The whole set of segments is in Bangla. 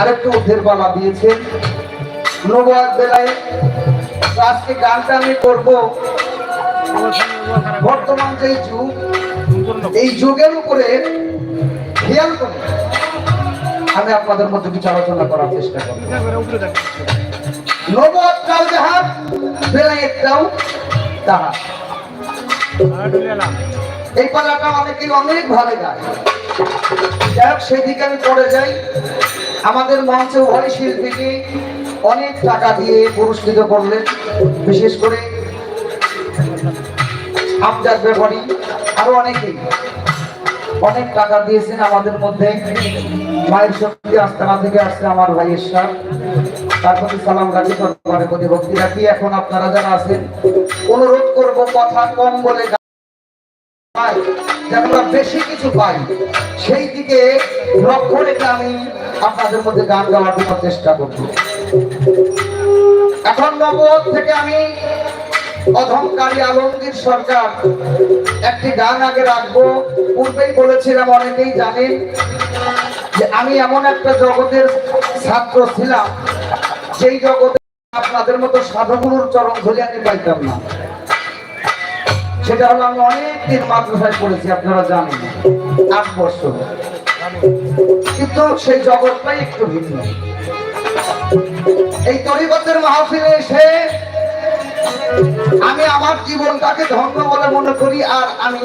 আরেকটু উদ্ধের বেলায় তো আজকে গানটা আমি করব। বর্তমান যে যুগ, এই যুগের উপরে খেয়াল করে আমি আপনাদের মধ্যে কিছু আলোচনা করার চেষ্টা নবাদ কাল যাহার বেলায় একটাও তাহার এই পালাটা অনেকেই অনেক ভালো গায়। সেদিকে আমি পড়ে যাই। আমাদের মঞ্চে উভয় শিল্পীকে অনেক টাকা দিয়ে পুরস্কৃত করলেন। বিশেষ করে আমজাদ ব্যাপারী, আরও অনেকেই অনেক টাকা দিয়েছেন আমাদের মধ্যে। মায়ের শক্তি আস্তানা থেকে আসছে আমার ভাইয়ের ঈশ্বর তার প্রতি সালাম রাখি, দরবারে প্রতি ভক্তি রাখি। এখন আপনারা যারা আছেন, অনুরোধ করব, কথা কম বলে বেশি কিছু পাই। সেই দিকে লক্ষ্য রেখে আমি আপনাদের মধ্যে গান গাওয়ার চেষ্টা এখন থেকে আমি অধমকারী আলমগীর একটি গান আগে রাখব। পূর্বেই বলেছিলাম, অনেকেই জানেন যে আমি এমন একটা জগতের ছাত্র ছিলাম সেই জগতে আপনাদের মতো সাধুগুরুর চরণ ধরে আমি পাইতাম না। সেটা হলো আমি অনেক দিন মাদ্রাসায় পড়েছি, আপনারা জানেন। আট বছর। কিন্তু সেই জগৎটাই একটু ভিন্ন। এই তরিবতের মাহফিলে এসে আমি আমার জীবনটাকে ধন্য বলে মনে করি, আর আমি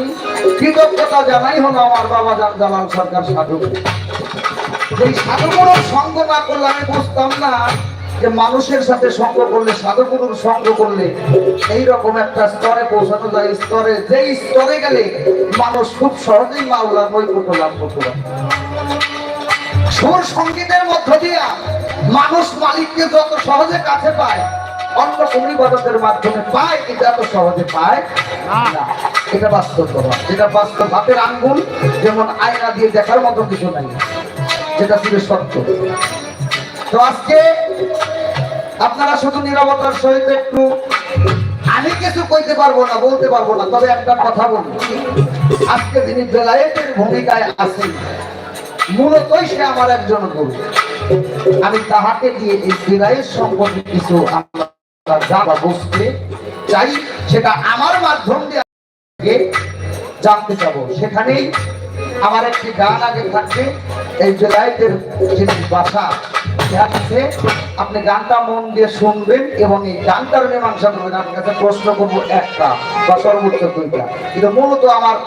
কৃতজ্ঞতা জানাই হলো আমার বাবা জান জালাল সরকার সাধু। এই সাধুগুলোর সঙ্গ না করলে আমি বুঝতাম না যে মানুষের সাথে সঙ্গ করলে, সাধুগুরুর সঙ্গ করলে, এই রকম একটা স্তরে পৌঁছানো যায়। স্তরে, যেই স্তরে গেলে মানুষ খুব সহজেই মাওলা নৈপুণ্য লাভ করতে পারে। সুর সঙ্গীতের মধ্য দিয়া মানুষ মালিককে যত সহজে কাছে পায়, অন্য কোন মাধ্যমে পায়, কিন্তু এত সহজে পায় না। এটা বাস্তব এটা বাস্তব হাতের আঙ্গুল, যেমন আয়না দিয়ে দেখার মতো কিছু নাই, যেটা ছিল সত্য। তো আজকে আপনারা শুধু নিরবতার সহিত একটু আমি কিছু কইতে পারব না, বলতে পারব না, তবে একটা কথা বলব। আজকে যিনি বেলায়েতের ভূমিকায় আছেন, মূলতই সে আমার একজন গুরু। আমি তাহাকে দিয়ে এই বেলায়েত সম্পর্কে কিছু আমরা জানা চাই, সেটা আমার মাধ্যম দিয়ে জানতে চাবো। সেখানেই আমার একটি গান আগে থাকবে, এই জেলায়েতের যে বাসা আছে, আপনি গানটা মন দিয়ে শুনবেন এবং এই গানটার মীমাংসা করবেন আপনার কাছে প্রশ্ন করব একটা বা সর্বোচ্চ দুইটা। কিন্তু মূলত আমার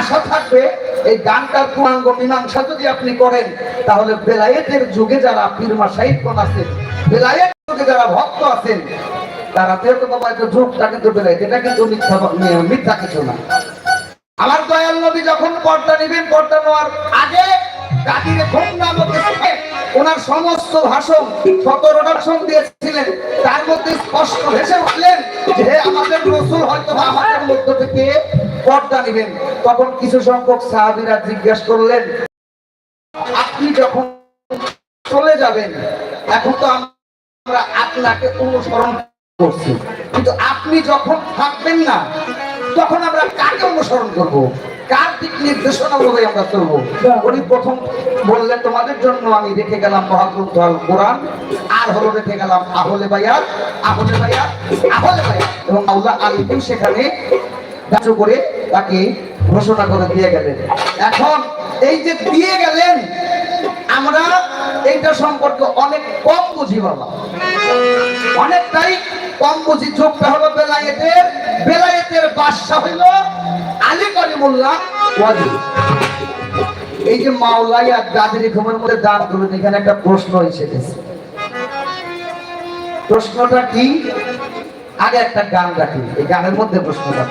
আশা থাকবে এই গানটার পূর্ণাঙ্গ মীমাংসা যদি আপনি করেন তাহলে বেলায়েতের যুগে যারা পীরমা সাহিত্যন আছেন বেলায়েত যুগে যারা ভক্ত আছেন তারা তো বাবা একটা যুগটা কিন্তু বেলায়েত এটা কিন্তু মিথ্যা মিথ্যা কিছু না। আমার দয়াল নবী যখন পর্দা নেবেন পর্দা নেওয়ার আগে গাদিরে ঘুম নামক ওনার সমস্ত ভাষণ সতেরো ভাষণ দিয়েছিলেন। তার মধ্যে স্পষ্ট ভেসে উঠলেন যে আমাদের রসুল হয়তো আমাদের মধ্য থেকে পর্দা নেবেন। তখন কিছু সংখ্যক সাহাবীরা জিজ্ঞাসা করলেন, আপনি যখন চলে যাবেন, এখন তো আমরা আপনাকে অনুসরণ করছি। কিন্তু আপনি যখন থাকবেন না, তখন আমরা কাকে অনুসরণ করব? কার দিক নির্দেশনা অনুযায়ী আমরা চলবো? উনি প্রথম বললেন তোমাদের জন্য আমি রেখে গেলাম মহাগ্রন্থ আল কোরআন আর হলো রেখে গেলাম আহলে বায়াত আহলে বায়াত আহলে বায়াত। এবং আল্লাহ আলীকেও সেখানে ধার্য করে তাকে ঘোষণা করে দিয়ে গেলেন। এখন এই যে দিয়ে গেলেন আমরা এইটা সম্পর্কে অনেক কম বুঝি বাবা। অনেকটাই কম বুঝি। যুগটা হলো বেলায়েতের বেলায়েতের বাদশা হইল আলী করিমুল্লাহ ওয়াজি। এই যে মাওলাই আর গাজরি ঘুমের মধ্যে দান করবেন এখানে একটা প্রশ্ন এসে গেছে। প্রশ্নটা কি? আগে একটা গান রাখি, এই গানের মধ্যে প্রশ্নটা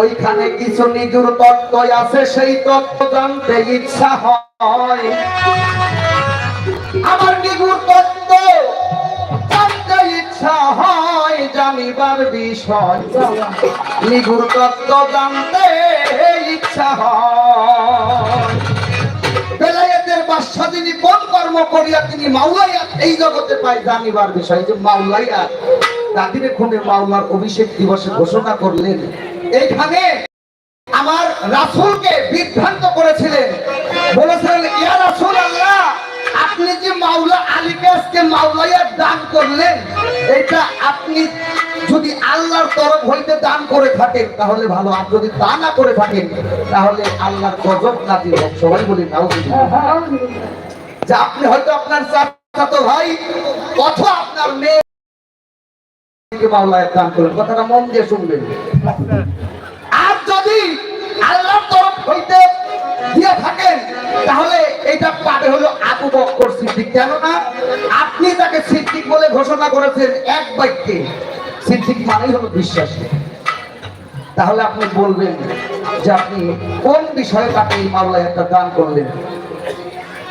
ওইখানে কিছু নিজুর তত্ত্ব আছে, সেই তত্ত্ব জানতে ইচ্ছা হয়। আমার নিগুর তত্ত্ব জানতে ইচ্ছা হয়, জানিবার বিষয়। নিগুর তত্ত্ব জানতে ইচ্ছা হয়। তিনি কোন কর্ম করিয়া তিনি মাওলাইয়া এই জগতে পাই জানিবার বিষয় যে মাওলাইয়া দাদিরে খুনে মাওলার অভিষেক দিবসে ঘোষণা করলেন। এইখানে আমার রাসুলকে বিভ্রান্ত করেছিলেন। বলেছিলেন, ইয়া রাসুল আল্লাহ আপনি যে মাওলা আলীকে আজকে মাওলাইয়ার দান করলেন, এটা আপনি যদি আল্লাহর তরফ হইতে দান করে থাকেন, তাহলে ভালো। আর যদি তা না করে থাকেন, তাহলে আল্লাহর গজব নাজিল হোক সবাই বলি নাও যে আপনি হয়তো আপনার চাচাতো ভাই অথবা আপনার মেয়ে মাওলায় দান করলেন। কথাটা মন দিয়ে শুনবেন। আর যদি আল্লাহর তরফ হইতে দিয়ে থাকেন, তাহলে এটা পাবে হলো আবু বক্কর সিদ্দিক। কেননা আপনি তাকে সিদ্দিক বলে ঘোষণা করেছেন, এক বাক্যে, সিদ্দিক মানেই হলো বিশ্বাসী। তাহলে আপনি বলবেন যে আপনি কোন বিষয়ে তাকে এই মামলায় একটা দান করলেন?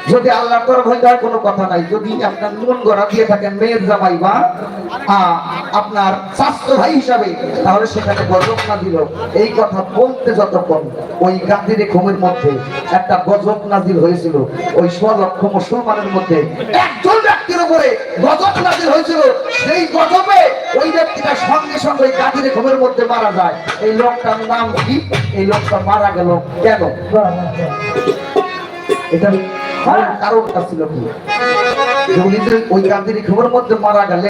যদি আল্লাহর তরফ হইতে কোনো কথা নাই। যদি আপনার নুন গড়া দিয়ে থাকেন মেয়ের জামাই বা আপনার স্বাস্থ্য ভাই হিসাবে তাহলে সেখানে গজব না দিল। এই কথা বলতে যতক্ষণ ওই গান্ধীর ঘুমের মধ্যে একটা গজব নাজিল হয়েছিল ওই ছ লক্ষ মুসলমানের মধ্যে একজন ব্যক্তির উপরে গজব নাজিল হয়েছিল। সেই গজবে ওই ব্যক্তিটা সঙ্গে সঙ্গে ওই গান্ধীর ঘুমের মধ্যে মারা যায়। এই লোকটার নাম কি? এই লোকটা মারা গেল কেন? এটা কারণটা ছিল কি? ওই গান্ধীর খবর মধ্যে মারা গেলে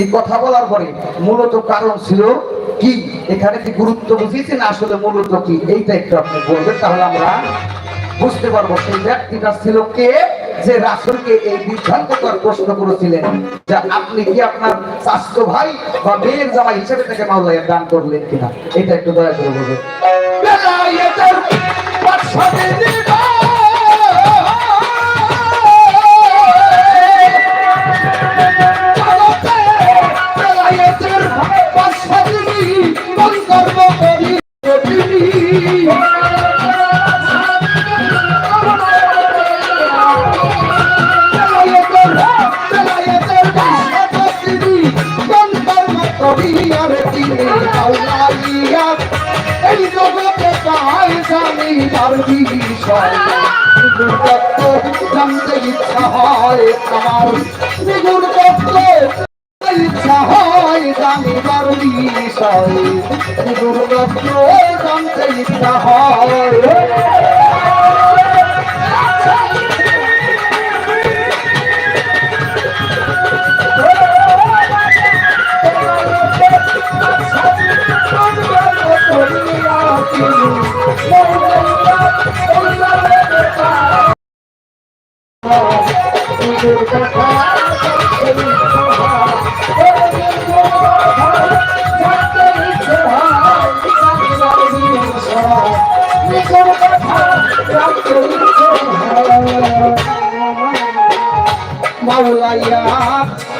এই কথা বলার পরে মূলত কারণ ছিল কি? এখানে কি গুরুত্ব বুঝিয়েছেন? আসলে মূলত কি? এইটা একটু আপনি বলবেন, তাহলে আমরা বুঝতে পারব সেই ব্যক্তিটা ছিল কে? যে রাসুলকে এই বিভ্রান্তকর প্রশ্ন করেছিলেন যে আপনি কি আপনার স্বাস্থ্য ভাই বা মেয়ের জামাই হিসেবে তাকে মাওলায় দান করলেন কিনা? এটা একটু দয়া করে বলবেন। জানি নিগুণ তত্ত্ব জানতে ইচ্ছা হয় আমার। নিগুণ তত্ত্ব ইচ্ছা হয় জানিবার বিষয় নিগুণ তত্ত্ব জানতে ইচ্ছা হয়। মাওলাইয়া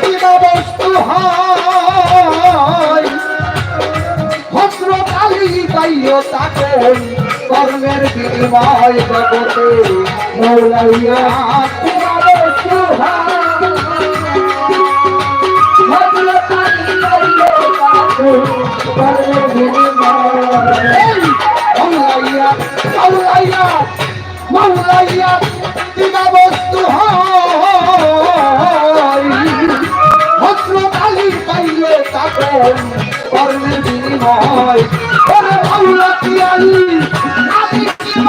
কিবা বস্তু হয়। হজরত আলী পাইও তাকে কর্মের বিনিময় জগতে মৌলাইয়া মৌলাইয়া মৌলাইয়া বস্তু হজরত আলী পাইলে তখন কর্মের বিনিময় ওরে মাওলা কি আলী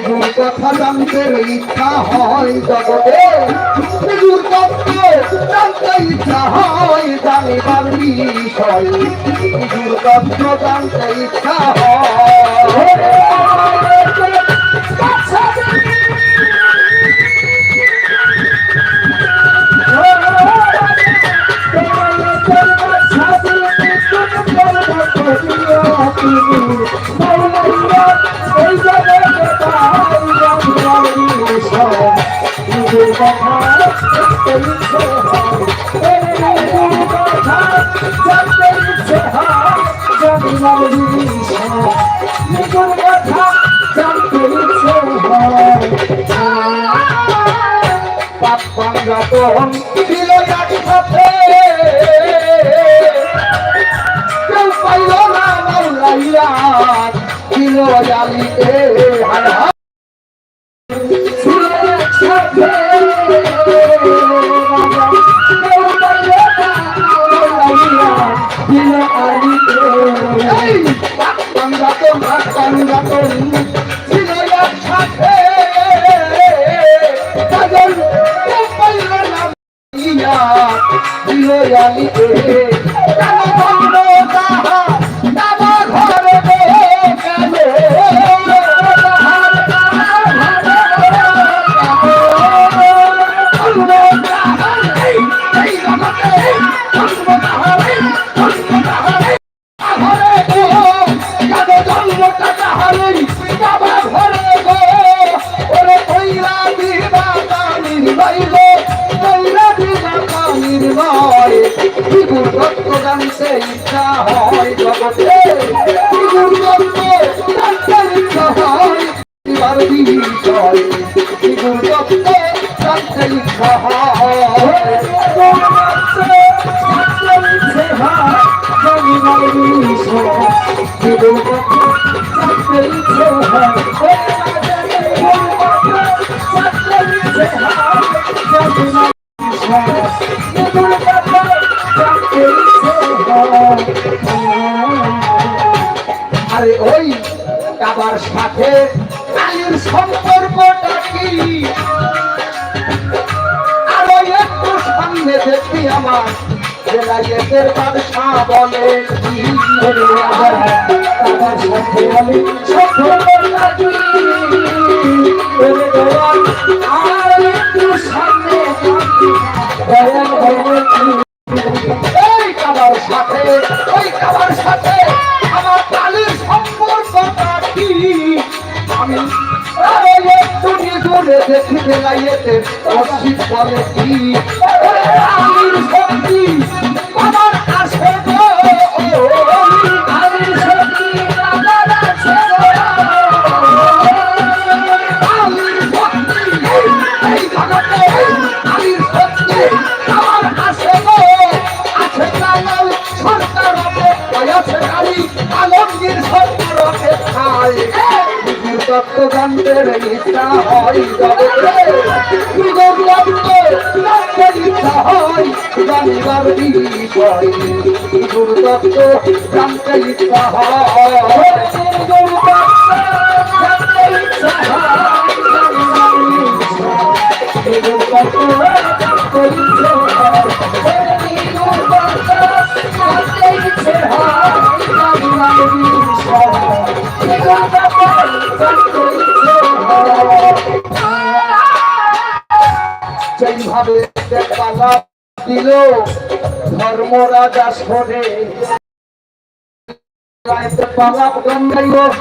গুণ কথা জানতে ইচ্ছা হয় জগতে বিদুর তত্ত্ব জানতে ইচ্ছা হয় জানিবার বিষয় বিদুর তত্ত্ব জানতে ইচ্ছা হয় পাপ্পাঙ্গা তখন ছিল একসাথে কেউ পাইল না মাওলাইয়া ছিল জালিতে হায় আরে ওই কাবার সাথে কালির সম্পর্কটা কি? আরও একটু সামনে দেখবি আমার। জেলাইয়ের বাদশা বলে সাথে ওই কাবার সাথে আমার কালির সম্পর্কটা আমি একটু নিজরে দেখিতে লাইয়েতে অসীম বলে কি? তত্ত্ব জানতে ইচ্ছা হয় গুরু তত্ত্ব দিল ধর্মরাজা সরে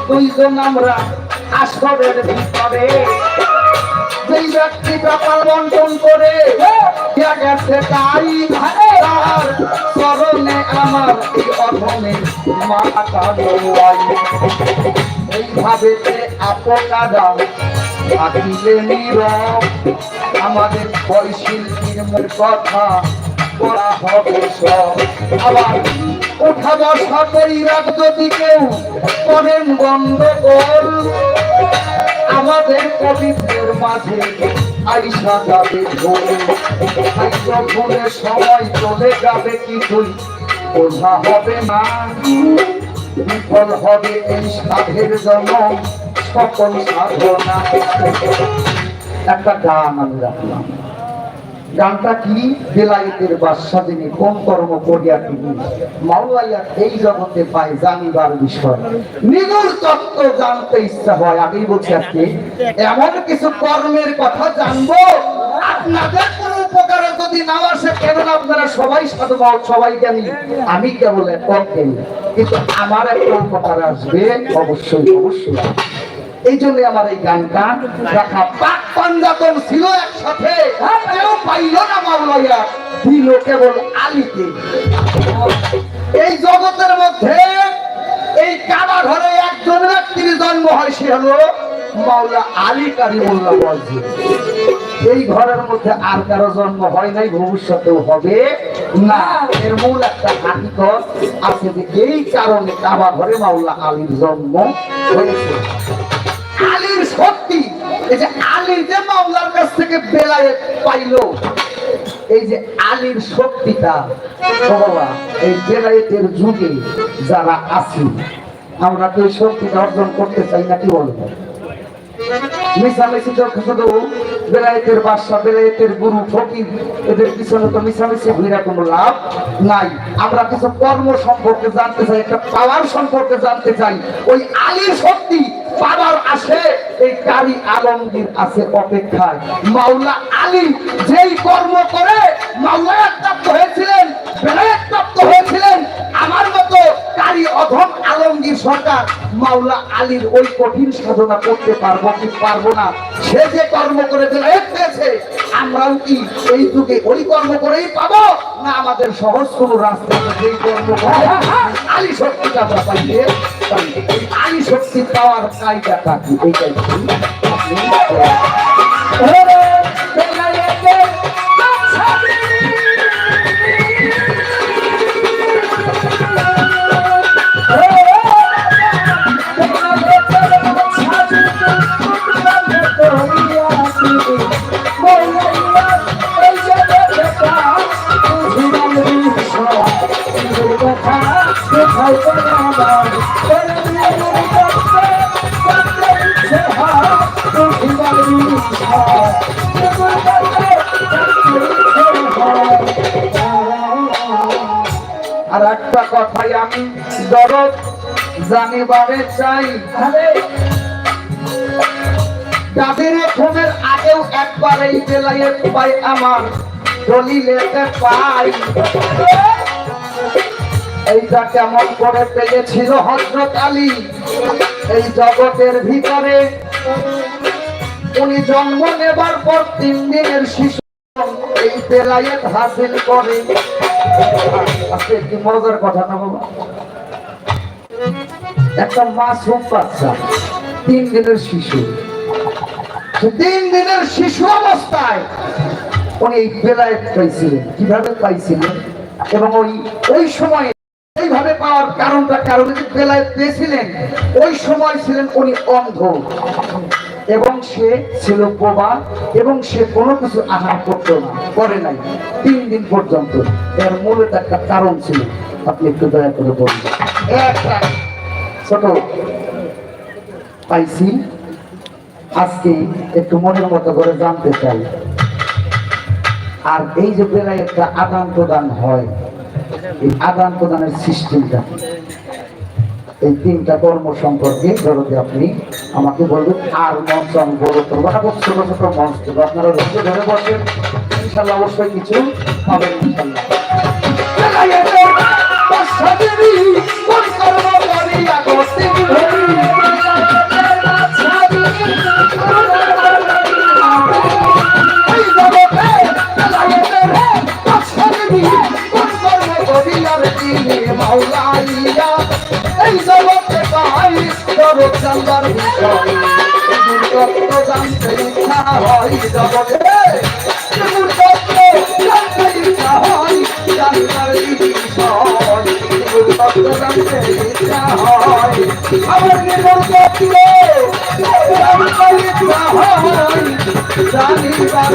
দুইজন আমরা আসরের ভিতরে। যেই ব্যক্তি ব্যাপার বন্টন করে গেছে তাই তার চরণে আমার এই অধমে এইভাবে যে আপোকারা আমাদের বৈশিল্পীর মূল কথা করা হবে সব। আবার উঠা বসা করি রাখ যদি কেউ করেন গন্ডগোল। আমাদের কবিত্বের মাঝে আইসা যাবে তাই যখনের সময় চলে যাবে কিছুই বোঝা হবে না। বিফল হবে এই সাধের জন্ম। গানটা কি? বেলায়েতের যিনি কোন কর্ম করিয়া তিনি মাওলাইয়া এই জগতে পায় জানিবার বিষয়। তত্ত্ব জানতে ইচ্ছা হয় আগেই বলছি আজকে। এমন কিছু কর্মের কথা জানব আপনাদের কোনো উপকারে যদি না আসে কেননা আপনারা সবাই সাধু বাবা, সবাই জানি আমি কেবল জ্ঞানী। কিন্তু আমার একটা উপকার আসবে অবশ্যই অবশ্যই। এই জন্য আমার এই গানটা রাখা পাক পাঞ্জাতন ছিল একসাথে। কেউ পাইল না মাওলাইয়া দিল কেবল আলীকে। এই জগতের মধ্যে এই কাবা ঘরে একজন ব্যক্তির জন্ম হয়, সে হলো মাওলা আলী কারিমুল্লাহ এই ঘরের মধ্যে আর কারও জন্ম হয় নাই, ভবিষ্যতেও হবে না। এর মূল একটা হাকিকত আছে যে এই কারণে কাবা ঘরে মাওলা আলীর জন্ম হয়েছে। আলীর শক্তি। এই যে আলী যে মাওলার কাছ থেকে বেলায়েত পাইলো, এই যে আলীর শক্তিটা এই বেলায়েতের যুগে যারা আছি, আমরা তো এই শক্তিটা অর্জন করতে চাই না, কি বলব? মিশামিশি তো বেলায়েতের বাদশা বেলায়েতের গুরু ফকির, এদের পিছনে তো মিশামিশি ঘুরে কোনো লাভ নাই। আমরা কিছু কর্ম সম্পর্কে জানতে চাই, একটা পাওয়ার সম্পর্কে জানতে চাই। ওই আলীর শক্তি পাওয়ার আসে, এই কারি আলমগীর আছে অপেক্ষায়। মাওলা আলী যেই কর্ম করে মাওলা প্রাপ্ত হয়েছিলেন বেলায়েত প্রাপ্ত হয়েছিলেন, আমার মতো কারি অধম আলমগীর সরকার, মাওলা আলীর ওই কঠিন সাধনা করতে পারব কি পারব না? সে যে কর্ম করে বেলায়েত পেয়েছে, আমরাও কি এই যুগে ওই কর্ম করেই পাবো, না আমাদের সহজ কোনো রাস্তা যেই কর্ম করে? আলী শক্তিটা আমরা পাইতে আলী শক্তি পাওয়ার কায়দাটা থাকি এইটাই। আর একটা কথাই আমি দরদ জানিবারে চাই। যাদের ঘুমের আগেও একবার এই বেলায় পাই আমার পাই। এইটা কেমন করে পেয়েছিল হজরত আলী। এই জগতের ভিতরে উনি জন্ম নেবার পর তিন দিনের শিশু। এই হাসিল করে। আজকে মজার কথা না বাবা? একটা মাসুম বাচ্চা, তিন দিনের শিশু। তিন দিনের শিশু অবস্থায় উনি এই বেলায়েত পাইছিলেন কীভাবে পাইছিলেন? এবং ওই ওই সময় এইভাবে পাওয়ার কারণটা কারণ যে বেলায়েত পেয়েছিলেন ওই সময় ছিলেন উনি অন্ধ। এবং সে ছিল বোবা, এবং সে কোনো কিছু আহার করতো না, করে নাই, তিন দিন পর্যন্ত। এর মূলত একটা কারণ ছিল। আপনি একটু দয়া করে একটা, ছোট পাইছি। আজকে একটু মনের মতো করে জানতে চাই। আর এই যে বেলায় একটা আদান প্রদান হয় আদান প্রদানের সিস্টেমটা। এই তিনটা কর্ম সম্পর্কে ধরতে আপনি আমাকে বলবেন, আর মঞ্চ আমি বড় করব। না ছোট ছোট মঞ্চ করব আপনারা ধরে বসেন ইনশাল্লাহ অবশ্যই কিছু পাবেন ইনশাল্লাহ। জানবার বিষয় তত্ত্ব জানতে ইচ্ছা হয় জগতে এমন জানতে ইচ্ছা হয় জানবার বিষয় এমন জানতে ইচ্ছা হয় আমার নির্মল তত্ত্ব ইচ্ছা হয় জানিবার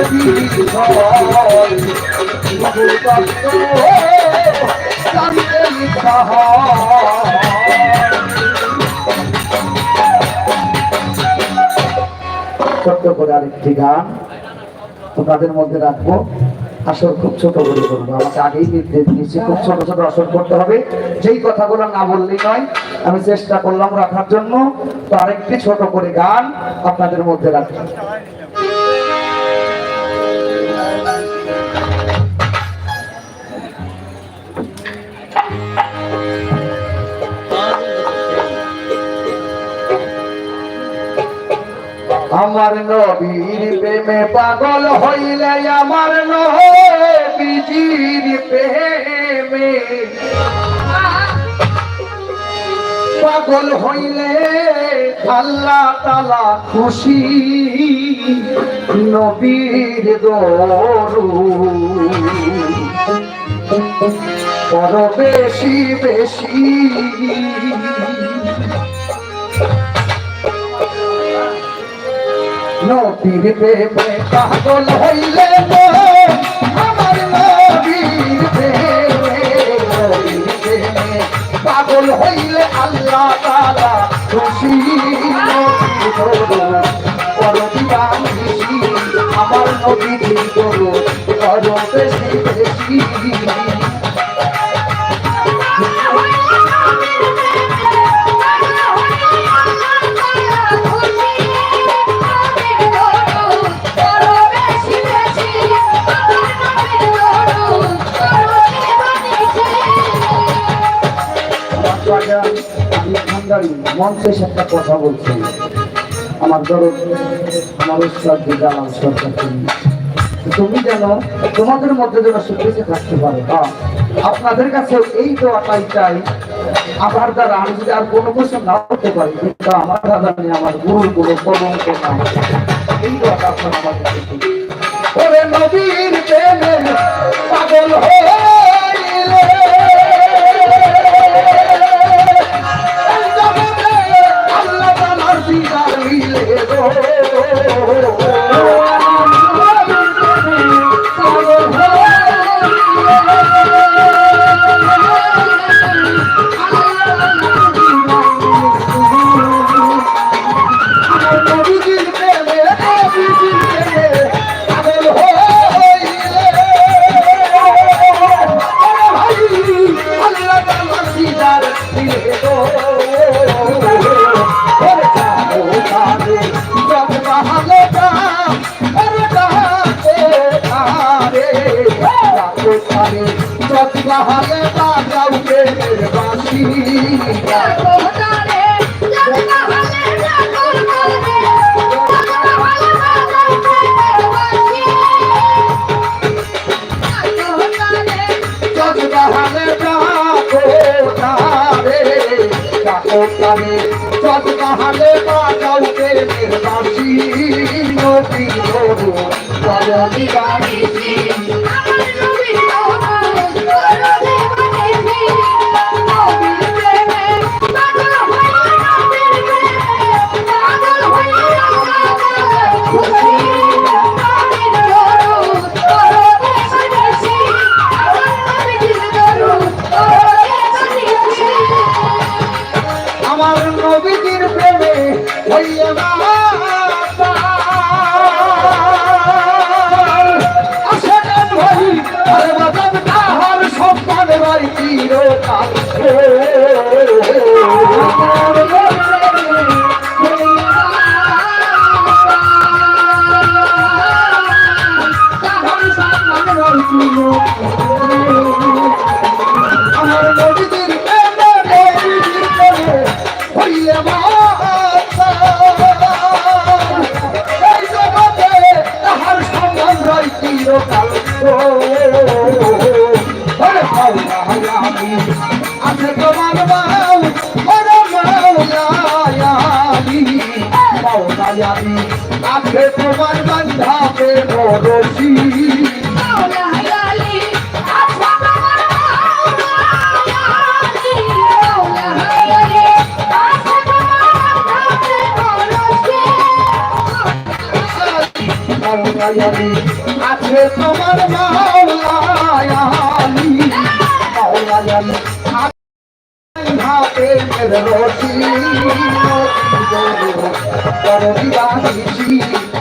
বিষয় এমন জানতে ইচ্ছা হয় আরেকটি গান তোমাদের মধ্যে রাখব। আসর খুব ছোট করে করব। আমাকে আগেই নির্দেশ দিয়েছি, খুব ছোট ছোট আসর করতে হবে। যেই কথাগুলো না বললেই নয়, আমি চেষ্টা করলাম রাখার জন্য। তো আরেকটি ছোট করে গান আপনাদের মধ্যে রাখব। আমার নবীর প্রেমে পাগল হইলে আমার নবীজির প্রেমে। পাগল হইলে আল্লাহ তালা খুশি, নবীর দরু বড় বেশি বেশি। নবীর প্রেমে পাগল হইলে আমার নবীর প্রেমে। পাগল হইলে আল্লাহ তাআলা খুশি আমার নবীর গরু বড় বেশি বেশি মঞ্চে একটা কথা বলছি। আমার ধরো আমার উস্তাদ জানাল সরকার তুমি যেন তোমাদের মধ্যে যেন সুখেছে থাকতে পারো। হ্যাঁ আপনাদের কাছে এই দোয়াটাই চাই। আমার দ্বারা আমি যদি আর কোনো কিছু না হতে পারি, কিন্তু আমার দাদা নিয়ে আমার গুরুর কোনো কলঙ্ক না এই দোয়াটা আপনার আমার কাছে পাগল হইলে তাআলার গো। জগ বাহালে বাজাও প্রেমের বাঁশি। জগ বাহালে ডাকো তারে, ডাকো তারে, আমার নবীজির প্রেমে হইয়া তোমার বান্ধাকে বড়শি মাওলায়ালি আছে তোমার মাওলায়ালি মাওলায়ালি হাতে মেরে দিবানিছি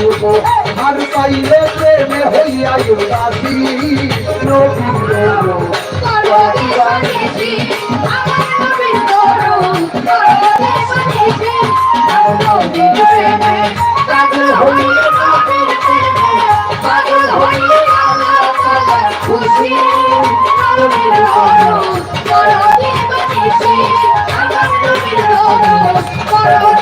আইব আর পাইলে প্রেমে হইয়াই দাদি Oh,